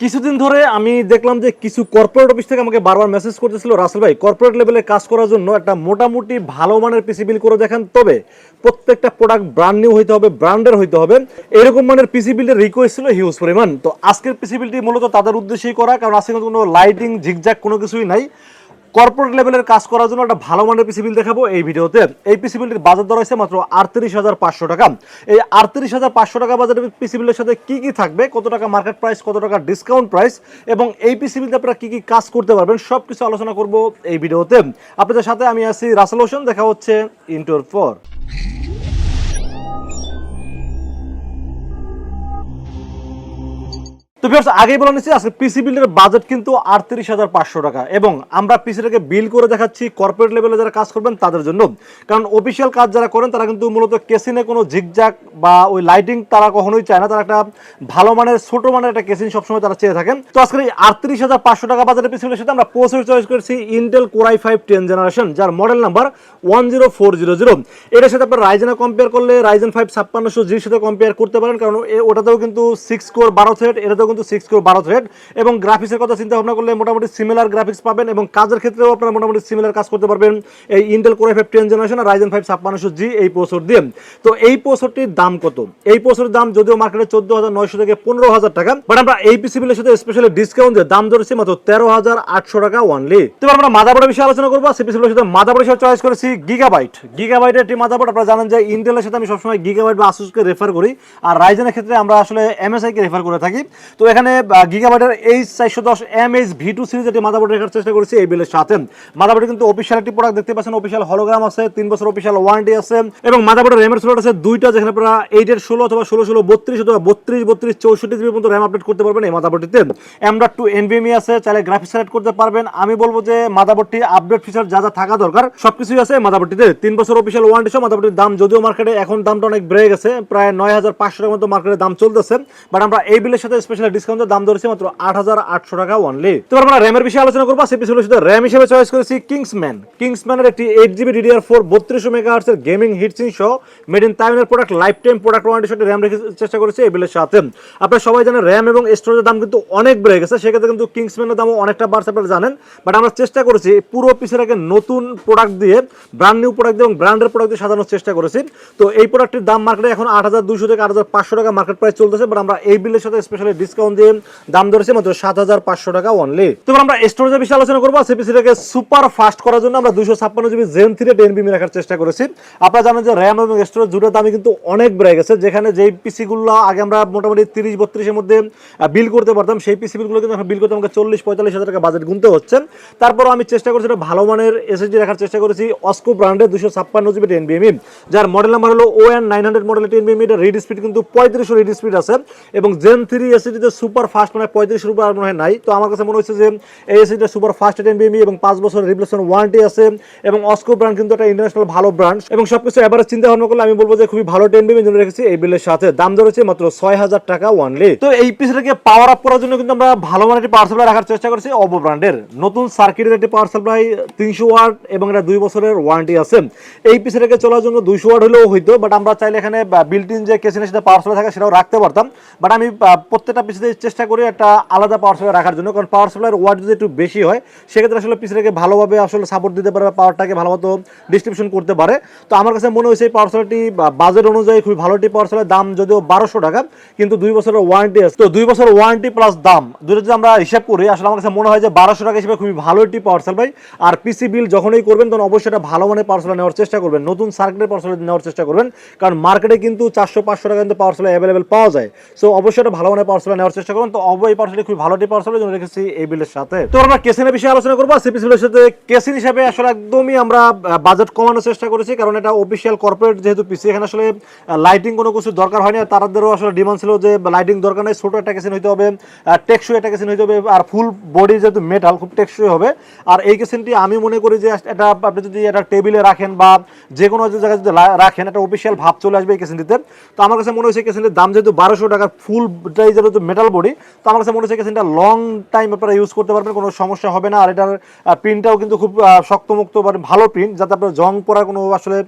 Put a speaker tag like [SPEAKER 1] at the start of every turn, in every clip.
[SPEAKER 1] কিছুদিন ধরে আমি দেখলাম যে কিছু কর্পোরেট অফিস থেকে আমাকে বারবার মেসেজ করতেছিল। রাসেল ভাই কর্পোরেট লেভেলে কাজ করার জন্য একটা মোটামুটি ভালো মানের পিসি বিল করে দেখেন। তবে প্রত্যেকটা প্রোডাক্ট ব্র্যান্ড নিউ হইতে হবে ব্র্যান্ডের হইতে হবে। এরকম মানের পিসি বিলের রিকোয়েস্ট ছিল হিউজ পরিমাণ। তো আজকের পিসি বিলটি মূলত তাদের উদ্দেশ্যেই করা, কারণ আজকে কোনো লাইটিং ঝিকঝাক কোনো কিছুই নাই। কর্পোরেট লেভেলের কাজ করার জন্য একটা ভালো মানের পিসিবিল দেখাবো এই ভিডিওতে। এই পিসিবিলটির বাজার দর হয়েছে মাত্র আটত্রিশ হাজার পাঁচশো টাকা। এই আটত্রিশ হাজার পাঁচশো টাকা বাজারের পিসিবিলের সাথে কি কি থাকবে, কত টাকা মার্কেট প্রাইস কত টাকা ডিসকাউন্ট প্রাইস এবং এই পিসিবিলতে আপনারা কি কি কাজ করতে পারবেন সব কিছু আলোচনা করব এই ভিডিওতে। আপনাদের সাথে আমি আছি রাসেল হোসেন, দেখা হচ্ছে ইন্টোর ফর তো ভিউয়ার্স আগেই বলে নিচ্ছি, আজকে পিসি বিলের বাজেট কিন্তু আটত্রিশ হাজার পাঁচশো টাকা। এবং আমরা পিসিটাকে বিল করে দেখাচ্ছি কর্পোরেট লেভেলে যারা কাজ করবেন, তাদের জন্য। কারণ অফিসিয়াল কাজ যারা করেন, তারা কিন্তু মূলত কেসিনে কোনো ঝিকঝাক বা ওই লাইটিং তারা কখনোই চায় না। তারা একটা ভালো মানের, ছোট মানের একটা কেসিন সবসময় তারা চেয়ে থাকেন। তো আজকে এই আটত্রিশ হাজার পাঁচশো টাকা বাজারের পিসি বিলের সাথে আমরা প্রসেসর চয়েস করেছি Intel core i five ten generation যার model number one zero four zero zero এটার সাথে আপনার রাইজেনে কম্পেয়ার করলে রাইজেন ফাইভ ছাপ্পান্নশো জির সাথে কম্পেয়ার করতে পারেন, কারণ ওটাতেও কিন্তু সিক্স কোর বারো থ্রেড এটাতেও কিন্তু সিক্স কোর বারো থ্রেড এবং গ্রাফিক্সের কথা চিন্তা ভাবনা করলে মোটামুটি সিমিলার গ্রাফিক্স পাবেন এবং কাজের ক্ষেত্রেও আপনারা মোটামুটি সিমিলার কাজ করতে পারবেন। এই Intel core five ten generation Ryzen five ছাপ্পান্নশো G এই প্রসেসর দিয়ে। তো এই প্রসেসরটির দাম কত? এই প্রসেসরের দাম যদিও মার্কেটে চোদ্দ হাজার নয়শো থেকে পনেরো হাজার টাকা বাট আমরা এই পিসি বিলের সাথে স্পেশালি ডিসকাউন্ট দিয়ে দাম ধরেছি মাত্র তেরো হাজার আটশো টাকা ওয়ানলি তো আমরা মাদাবোর্ডের বিষয়ে আলোচনা করব। সেই পিসি বিলের সাথে মাদাবোর্ডের সাথে চয়েস করেছি গিগাবাইট গিগাবাইটের একটি মাদাবোর্ড আপনারা জানেন যে ইন্টেলের সাথে আমি সবসময় গিগাবাইট বা আসুসকে রেফার করি। আর রাইজেনের ক্ষেত্রে আমরা আসলে এমএসআই কে রেফার করে থাকি। তো এখানে গিগাবাইটের এইচ চারশো দশ M H V two series একটি মাদাবোর্ড রাখার চেষ্টা করেছি এই বিলের সাথে। মাদাবোর্ডে কিন্তু অফিসিয়াল একটি প্রোডাক্ট দেখতে পাচ্ছেন অফিসিয়াল হলোগ্রাম আছে, তিন বছর অফিসিয়াল ওয়ারেন্টি আছে, এবং মাদাবোর্ডের র্যামের স্লট আছে দুইটা, যেখানে আপনারা এইটের ষোলো অথবা ষোলো ষোলো, বত্রিশ অথবা বত্রিশ বত্রিশ, চৌষট্টি জিবি পর্যন্ত র্যাম আপডেট করতে পারবেন এই মাদাবোর্ডটিতে এমডাট টু এনভিএমই আছে, চাইলে গ্রাফিক্স সেলেক্ট করতে পারবেন। আমি বলব যে মাদাবোর্ডটি আপডেট ফিচার যা যা থাকা দরকার, সবকিছুই আছে মাদাবোর্ডটিতে তিন বছর অফিসিয়াল ওয়ারেন্টি সহ মাদাবোর্ডটির দাম যদিও মার্কেটে এখন দামটা অনেক বেড়ে গেছে, প্রায় নয় হাজার পাঁচশো টাকার মতো মার্কেটে দাম চলতেছে বাট আমরা এই বিলের সাথে স্পেশাল ডিসকাউন্টের দাম ধরেছি মাত্র আট হাজার আটশো টাকা অনলি তো আমরা র্যামের বিষয়ে আলোচনা করব। সেই পিছনের সাথে র্যাম হিসেবে চয়েস করেছি কিংসম্যান কিংসম্যানের একটি এইট জিবি ডিডিআর ফোর বত্রিশশো মেগা আর্টসের গেমিং হিটসিং সহ মেড ইন তাইওয়ানের প্রোডাক্ট লাইফ টাইম প্রোডাক্ট ওয়ারেন্টির সাথে র্যাম রেখে চেষ্টা করেছি এই সাথে। আপনারা সবাই জানেন র্যাম এবং স্টোরেজের দাম কিন্তু অনেক বেড়ে গেছে, সেক্ষেত্রে কিন্তু কিংসম্যানের দামও অনেকটা বাড়ছে, আপনারা জানেন। বাট আমরা চেষ্টা করেছি পুরো পিসের আগে নতুন প্রোডাক্ট দিয়ে ব্র্যান্ড নিউ প্রোডাক্ট দিয়ে এবং ব্র্যান্ডের প্রোডাক্ট দিয়ে সাজানোর চেষ্টা করেছি। তো এই প্রোডাক্টের দাম মার্কেটে এখন আট হাজার দুশো থেকে আট হাজার পাঁচশো টাকা মার্কেট প্রাইস চলতেছে বাট আমরা এই বিলের সাথে স্পেশালি ডিসকাউন্ট দিয়ে দাম ধরেছি মাত্র সাত হাজার পাঁচশো টাকা অনলি তো আমরা স্টোরেজের বিষয়ে আলোচনা করব। সিপিসিটাকে সুপার ফাস্ট করার জন্য আমরা দুশো ছাপ্পান্ন জিবি জেন থ্রি টেন বিমি রাখার চেষ্টা করেছি। আপনারা জানেন যে র্যাম এবং স্টোরেজ দুটোর দামই কিন্তু অনেক বেড়ে গেছে। যেখানে যেই পিসিগুলো আগে আমরা মোটামুটি তিরিশ বত্রিশের মধ্যে বিল করতে পারতাম, সেই পিসি বিলগুলো কিন্তু এখন বিল করতে আমাকে চল্লিশ পঁয়তাল্লিশ হাজার টাকা বাজেট গুনতে হচ্ছে। তারপরও আমি চেষ্টা করেছি একটা ভালো মানের এসএসডি রাখার চেষ্টা করেছি অস্কো ব্র্যান্ডের দুশো ছাপ্পান্ন জিবি টেন বিএমই যার মডেল নাম্বার হলো ও এন নাইন হান্ড্রেড মডেলের টেন বিএমই এটা রিড স্পিড কিন্তু পঁয়ত্রিশশো রিড স্পিড আছে। এবং জেন থ্রি এসএসডিতে সুপার ফাস্ট মানে পঁয়ত্রিশের উপর মনে হয় নাই। তো আমার কাছে মনে হচ্ছে যে এই এসএসডিটা সুপার ফাস্ট টেন বিএমই এবং পাঁচ বছর রিপ্লেসমেন্ট ওয়ারেন্টি আছে এবং অস্কো ব্র্যান্ড কিন্তু একটা ইন্টারন্যাশনাল ভালো ব্র্যান্ড এবং সবকিছু এবারে চিন্তা ভাবনা করলে আমি বলব যে খুবই ভালো টেন বিএমই জন্য রেখেছি এই বিলের সাথে। দাম ধরেছে মাত্র ছয় হাজার টাকা ওয়ানলি তো এই পিসটাকে পাওয়ার আপ করার জন্য কিন্তু আমরা ভালো মানের একটি পাওয়ার সাপ্লাই রাখার চেষ্টা করেছি অবো ব্র্যান্ডের নতুন সার্কিটের একটি পাওয়ার সাপ্লাই তিনশো ওয়াট এবং এটা দুই বছরের ওয়ারেন্টি আছে। এই পিসটাকে চলার জন্য দুইশো ওয়াট হলেও হইতো বাট আমরা চাইলে এখানে বিল্ট ইন যে কেসিনের সাথে পাওয়ার সাপ্লাই থাকে সেটাও রাখতে পারতাম। বাট আমি প্রত্যেকটা পিসিতে চেষ্টা করি একটা আলাদা পাওয়ার সাপ্লাই রাখার জন্য। কারণ পাওয়ার সাপ্লাইয়ের ওয়াট যদি একটু বেশি হয়, সেক্ষেত্রে আসলে পিসিটাকে ভালোভাবে আসলে সাপোর্ট দিতে পারে পাওয়ারটাকে ভালো মতো ডিস্ট্রিবিউশন করতে পারে। তো আমার কাছে মনে হয়েছে এই পাওয়ার সাপ্লাইটি বাজেট অনুযায়ী খুবই ভালো একটি পাওয়ার সাপ্লাই দাম যদিও বারোশো টাকা, কিন্তু দুই বছরের ওয়ারেন্টি আছে। তো দুই বছর ওয়ারেন্টি প্লাস দাম দুটো যদি আমরা হিসাব করি, আসলে আমার কাছে মনে হয় যে বারোশো টাকা হিসেবে খুবই ভালো একটি পাওয়ার সাপ্লাই আর পিসি বিল যখনই করবেন, তখন অবশ্যই একটা ভালো মানের পাওয়ার সাপ্লাই নেওয়ার চেষ্টা করবেন। নতুন সার্কিটের পাওয়ার সাপ্লাই নেওয়ার চেষ্টা করবেন। কারণ মার্কেটে কিন্তু চারশো, পাঁচশো টাকা কিন্তু পাওয়ার সাপ্লাই অ্যাভেলেবেল পাওয়া যায়। সো অবশ্যই একটা ভালো মানের পাওয়ার সাপ্লাই নেওয়ার চেষ্টা করুন। তো অবশ্যই পাওয়ার সাপ্লাই খুবই ভালো পাওয়ার জন্য রেখেছি এই বিলের সাথে। তো আমরা কেসিনের বিষয়ে আলোচনা করব। সিপিসি বিলের সাথে কেসিন হিসাবে আসলে একদমই আমরা বাজেট কমানোর চেষ্টা করেছি, কারণ এটা অফিসিয়াল কর্পোরেট যেহেতু পিসি এখানে আসলে লাইটিং কোনো কিছু দরকার হয়নি। তাদেরও আসলে ডিমান্ড ছিল যে লাইটিং দরকার নেই। ছোট একটা কেসিন হইতে হবে টেকসই একটা কেসিন হইতে হবে, আর ফুল বডি যেহেতু মেটাল খুব টেকসই হবে। আর এই কেসিনটি আমি মনে করি যে এটা আপনি যদি এটা টেবিলে রাখেন বা যে কোনো জায়গায় যদি রাখেন, একটা অফিসিয়াল ভাব চলে আসবে এই কেসিনটিতে। তো আমার কাছে মনে হয়েছে কেসিনটির দাম যেহেতু বারোশো টাকা ফুলটাই যেহেতু মেটাল বডি তো আমার কাছে মনে হচ্ছে কেসিনটা লং টাইম আপনারা ইউজ করতে পারবেন, কোনো সমস্যা হবে না। আর এটার প্রিন্টটাও কিন্তু খুব শক্তমুক্ত মানে ভালো প্রিন্ট যাতে আপনার জং পড়ার কোনো আসলে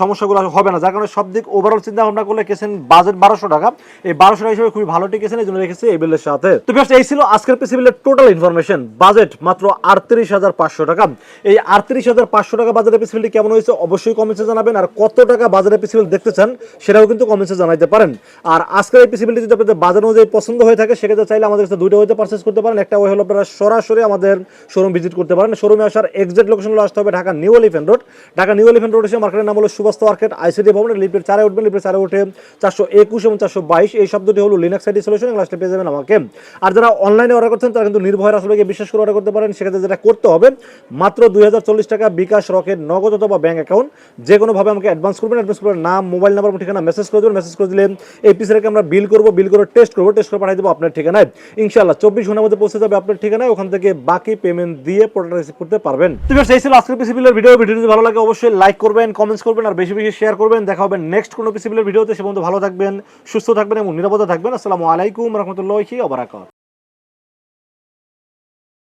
[SPEAKER 1] সমস্যাগুলো হবে না। যার কারণে সব দিক ওভারঅল চিন্তা ভাবনা করলে কেসেন বাজেট বারোশো টাকা। এই বারোশো টাকা হিসেবে খুবই ভালো টিকেছেন এই জন্য রেখেছি এই বিলের সাথে। তো first এই ছিল আজকের পিসি বিলের টোটাল ইনফরমেশন বাজেট মাত্র আটত্রিশ হাজার পাঁচশো টাকা। এই আটত্রিশ হাজার পাঁচশো টাকা বাজারের পিসিবিলটি কেমন হয়েছে অবশ্যই কমেন্টসে জানাবেন। আর কত টাকা বাজারের পিসি বিল দেখতে চান, সেটাও কিন্তু কমেন্টসে জানাইতে পারেন। আর আজকের এই পিসিবিলটি যদি আপনাদের বাজার অনুযায়ী পছন্দ হয়ে থাকে, সেক্ষেত্রে চাইলে আমাদের কাছে দুইটা হইতে পারচেস করতে পারেন। একটা ওই হলো আপনারা সরাসরি আমাদের শোরুম ভিজিট করতে পারেন। শোরুমে আসার এক্সাক্ট লোকেশন হলো আসতে হবে Dhaka new elephant road Dhaka new elephant road এসে মার্কেটের নাম হলো সুবাস্ত মার্কেট আইসিডি ভবন লিফটের চারে উঠবেন। লিফটের চারে উঠে চারশো একুশ এবং চারশো বাইশ, এই শব্দটি হলো লিনাক্স আইডি সলিউশন লাস্টে পেয়ে যাবেন আমাকে। আর যারা অনলাইনে অর্ডার করছেন, তারা কিন্তু নির্ভয় আসলে বিশ্বাস করে অর্ডার করতে পারেন। সেক্ষেত্রে যেটা করতে হবে, মাত্র দু হাজার চল্লিশ টাকা বিকাশ রকেট, নগদ অথবা ব্যাংক অ্যাকাউন্ট যে কোনোভাবে আমাকে অ্যাডভান্স করবেন অ্যাডভান্স করবেন নাম মোবাইল নাম্বার ঠিকানা মেসেজ করে দেবেন। মেসেজ করে দিলে এই পিসেরকে আমরা বিল করব বিল করে টেস্ট করব টেস্ট করে পাঠিয়ে দেবো আপনার ঠিকানায়। ইনশাল্লাহ চব্বিশ ঘণ্টার মধ্যে পৌঁছে যাবে আপনার ঠিকানায়। ওখান থেকে বাকি পেমেন্ট দিয়ে প্রোডাক্ট রিসিভ করতে পারবেন। এই ছিল আজকের পিসিবিলের ভিডিও ভিডিও যদি ভালো লাগে, অবশ্যই লাইক করবেন কমেন্টস করবেন, আর বেশি বেশি শেয়ার করবেন। দেখা হবে নেক্সট কোনো পিসিবিলের ভিডিওতে সে পর্যন্ত ভালো থাকবেন, সুস্থ থাকবেন এবং নিরাপদে থাকবেন। আসসালামু আলাইকুম রহমতুল্লাহি ওবারাকাত